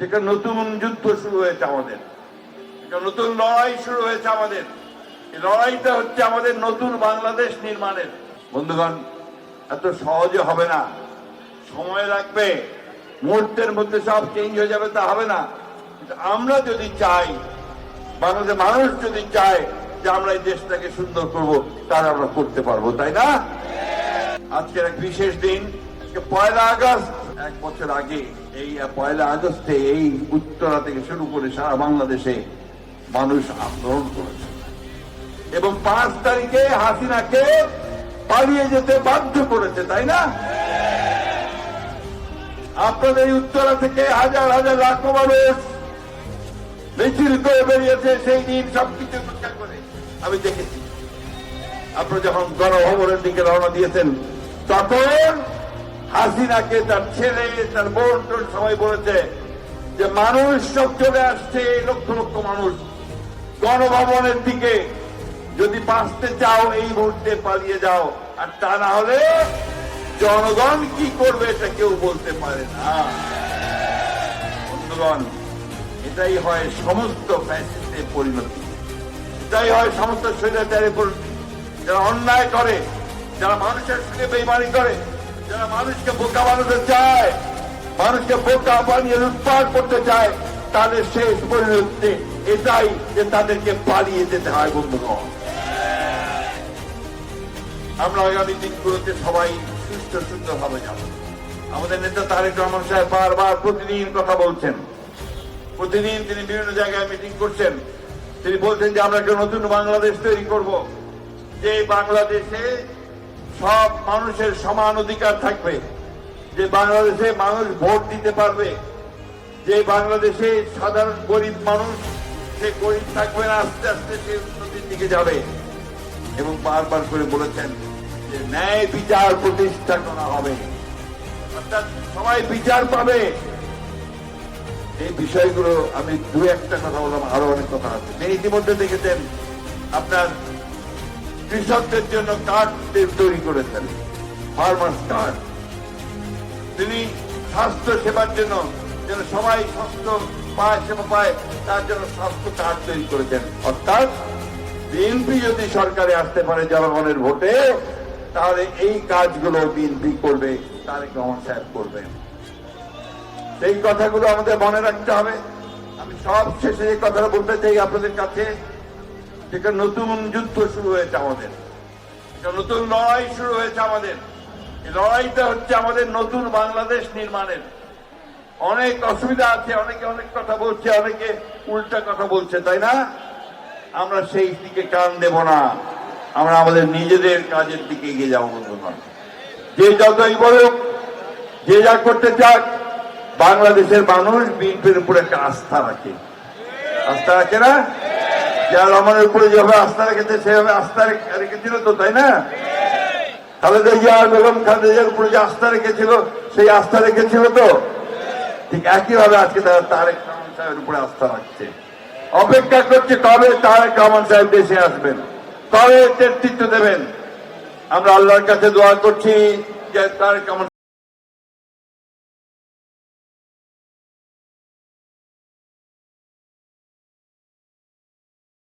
একটা নতুন যুদ্ধ শুরু হয়েছে আমাদের। একটা নতুন লড়াই শুরু হয়েছে আমাদের। এই লড়াইটা হচ্ছে আমাদের নতুন বাংলাদেশ নির্মাণের। বন্ধুগণ এত সহজে হবে না। সময় লাগবে। মুহূর্তের মধ্যে সব চেঞ্জ হয়ে যাবে তা হবে না। আমরা যদি চাই বাংলাদেশের মানুষ যদি চায় যে আমরা এই দেশটাকে সুন্দর করব তাহলে আমরা করতে পারব তাই না? আজকের এক বিশেষ দিন পয়লা আগস্ট এক বছর আগে। এই পয়লা আগস্টে এই উত্তরা থেকে শুরু করে সারা বাংলাদেশে মানুষ আন্দোলন করেছে। এবং পাঁচ তারিখে হাসিনাকে পালিয়ে যেতে বাধ্য করেছে, তাই না? আপনাদের উত্তরা থেকে হাজার হাজার লাখ মানুষ মিছিল করে বেরিয়েছে, সেই দিন সবকিছু রক্ষা করে। আমি দেখেছি। আপনারা যখন গণভবনের দিকে রওনা দিয়েছেন, তখন হাসিনাকে তার ছেলে, তার বোন টোন সবাই বলেছে যে মানুষ সব চলে আসছে লক্ষ লক্ষ মানুষ। গণভবনের দিকে যদি বাঁচতে চাও, এই মুহূর্তে পালিয়ে যাও। আর তা না হলে জনগণ কি করবে এটা কেউ বলতে পারে না। বন্ধুগণ এটাই হয় সমস্ত ফ্যাসিস্টের পরিণতি। এটাই হয় সমস্ত স্বৈরাচারের পরিণতি। যারা অন্যায় করে, যারা মানুষের সঙ্গে বেইমানি করে যারা মানুষকে বোকা বানাতে চায়, মানুষকে বোকা বানিয়ে লুটপাট করতে চায়, তাদের শেষ পরিণতি এটাই যে তাদেরকে পালিয়ে যেতে হয়, বন্ধুগণ। আমরা আগামী দিনগুলোতে সবাই সুস্থ সুন্দর ভাবে যাব। আমাদের নেতা তারেক রহমান সাহেব বারবার প্রতিদিন কথা বলছেন। প্রতিদিন তিনি বিভিন্ন জায়গায় মিটিং করছেন। তিনি বলছেন যে আমরা একটা নতুন বাংলাদেশ তৈরি করব। যে বাংলাদেশে সব মানুষের সমান অধিকার থাকবে। যে বাংলাদেশে মানুষ ভোট দিতে পারবে, যে বাংলাদেশে সাধারণ গরিব মানুষ, সে গরিব থাকবে না, আস্তে আস্তে সে উন্নতির দিকে যাবে। এবং বারবার করে বলেছেন যে ন্যায় বিচার প্রতিষ্ঠা করা হবে। অর্থাৎ সবাই বিচার পাবে। এই বিষয়গুলো আমি দু একটা কথা বললাম, আরও অনেক কথা আছে। ইতিমধ্যে দেখেছেন, আপনার কৃষকদের জন্য কার্ড তৈরি করেছেন। ফার্মার্স কার্ড তিনি স্বাস্থ্য সেবার জন্য যেন সবাই স্বাস্থ্য পায়, সেবা পায়, তার জন্য স্বাস্থ্য কার্ড তৈরি করেছেন। অর্থাৎ বিএনপি যদি সরকারে আসতে পারে জনগণের ভোটে, তাহলে এই কাজগুলো বিএনপি করবে, তারেক রহমান সাহেব করবেন সেই কথাগুলো আমাদের মনে রাখতে হবে। আমি সব শেষে এই কথাটা বলতে চাই আপনাদের কাছে। যেটা নতুন যুদ্ধ শুরু হয়েছে আমাদের। একটা নতুন লড়াই শুরু হয়েছে আমাদের। এই লড়াইটা হচ্ছে আমাদের নতুন বাংলাদেশ নির্মাণের। অনেক অসুবিধা আছে, অনেকে অনেক কথা বলছে, অনেকে উল্টা কথা বলছে, তাই না? আমরা সেই দিকে কান দেব না। আমরা আমাদের নিজেদের কাজের দিকে এগিয়ে যাব বন্ধুগণ যে যতই বলুক, যে যা করতে চাক, বাংলাদেশের মানুষ বিএনপির উপরে একটা আস্থা রাখে। আস্থা রাখে না? যার রহমানের উপরে যেভাবে আস্থা রেখেছে, সেভাবে আস্থা রেখেছিল তো, তাই না? খালেদা জিয়া বেগম খালেদার উপরে যে আস্থা রেখেছিল, সেই আস্থা রেখেছিল তো? ঠিক একইভাবে আজকে তারা তারেক রহমান সাহেবের উপরে আস্থা রাখছে। অপেক্ষা করছে কবে তারেক রহমান সাহেব দেশে আসবেন। কবে নেতৃত্ব দেবেন? আমরা আল্লাহর কাছে দোয়া করছি যে তারেক রহমান